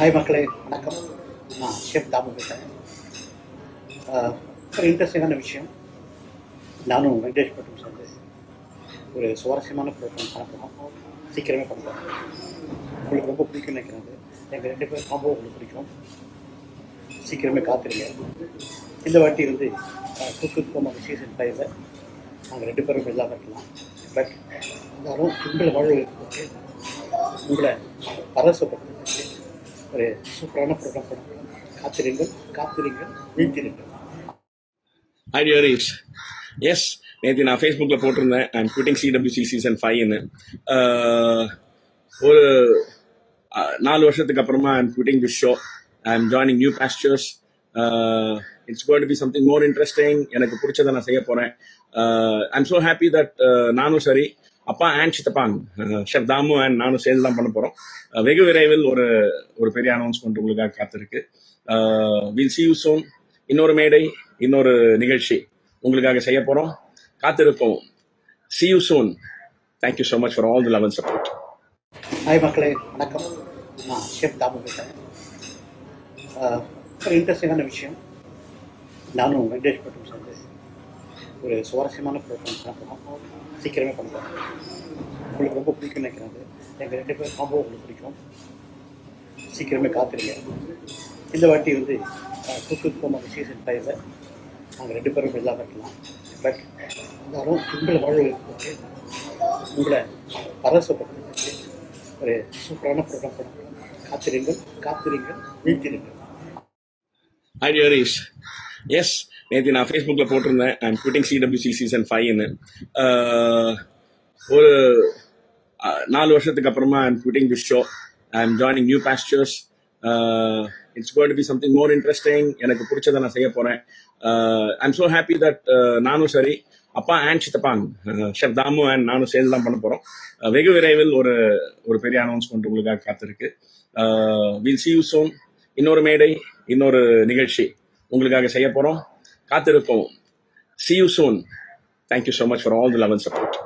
Hi மக்களே வணக்கம். நான் ஷெஃப் தாமு பேசுகிறேன் ஒரு இன்ட்ரெஸ்டிங்கான விஷயம். நானும் வெங்கடேஷ் பட்டும் சேர்ந்து ஒரு சுவாரஸ்யமான ப்ரோக்ராம் பண்ண சீக்கிரமே பண்ணுறோம் உங்களுக்கு ரொம்ப பிடிக்கும் நினைக்கிறது. எங்கள் ரெண்டு பேரும் காம்போ உங்களுக்கு பிடிக்கும். சீக்கிரமே காத்துருங்க. இந்த வாட்டி இருந்து குக்கு கோமாரி சீசன் ஃபைவ்ல நாங்கள் ரெண்டு பேரும் இல்லாமல் இருக்கலாம் பட் இருந்தாலும் உங்களை வாழ்வு உங்களை பரவசப்படுத்துறதுக்கு ஒரு சூப்பரான ப்ரோக்ராம் பண்ண காத்திருங்கள் காத்திருங்கள் வீழ்த்திருங்கள் எஸ் நேற்று நான் ஃபேஸ்புக்கில் போட்டிருந்தேன். ஐம் குவிட்டிங் சிடபிள்யூசி சீசன் ஃபைவ்னு ஒரு uh, நாலு வருஷத்துக்கு அப்புறமா I'm quitting this show I'm joining new pastures it's got be something more interesting எனக்கு பிடிச்சதை நான் செய்ய போகிறேன் ஐம் ஸோ ஹாப்பி தட் நானும் சரி அப்பா அண்ட் சித்தப்பாங் ஷெஃப் தாமு அண்ட் நானும் சேர்ந்து தான் பண்ண போகிறோம் வெகு விரைவில் ஒரு ஒரு பெரிய அனௌன்ஸ்மெண்ட் உங்களுக்காக காத்திருக்கு. வில் சி யூ சோன் இன்னொரு மேடை இன்னொரு நிகழ்ச்சி உங்களுக்காக செய்ய போகிறோம் காத்திருப்போம். See you soon thank you so much for all the love and support hi மக்களே வணக்கம். நான் ஷெஃப் தாமு பேசுகிறேன் ஒரு இன்ட்ரெஸ்டிங்கான விஷயம். நானும் வெங்கடேஷ் பட்டம் சேர்ந்து ஒரு சுவாரஸ்யமான ப்ரோக்ராம் பண்ண சீக்கிரமே பண்ண உங்களுக்கு ரொம்ப பிடிக்கும்னு நினைக்கிறேன் எங்கள் ரெண்டு பேர் காம்போ உங்களுக்கு பிடிக்கும். சீக்கிரமே காத்துருங்க. இந்த வாட்டி வந்து குக்கு கோமாரி சீசன் ஃபைவ்ல நாங்கள் ரெண்டு பேரும் இல்லாமல் இருக்கலாம் பட் இருந்தாலும் உங்களை வாழ்வுக்கு உங்களை பரவசப்படுத்துறதுக்கு ஒரு சூப்பரான ப்ரோக்ராம் பண்ணுறோம் காத்திருங்கள் காத்திருங்கள் வீழ்த்திருங்கள் ஹாய் எஸ் நேற்று நான் ஃபேஸ்புக்கில் போட்டிருந்தேன். ஐம் குவிட்டிங் சிடபிள்யூசி சீசன் ஃபைவ்னு ஒரு நாலு வருஷத்துக்கு அப்புறமா I'm quitting this show I'm joining new pastures it's got be something more interesting எனக்கு பிடிச்சதை நான் செய்ய போகிறேன் ஐம் ஸோ ஹாப்பி தட் நானும் சரி அப்பா அண்ட் சித்தப்பாங் ஷெஃப் தாமு அண்ட் நானும் சேர்ந்து தான் பண்ண போகிறோம் வெகு விரைவில் ஒரு ஒரு பெரிய அனௌன்ஸ்மெண்ட் உங்களுக்காக காத்திருக்கு. வில் சி யூ சோன் இன்னொரு மேடை இன்னொரு நிகழ்ச்சி உங்களுக்காக செய்ய போகிறோம் காத்திருப்போம். See you soon thank you so much for all the love and support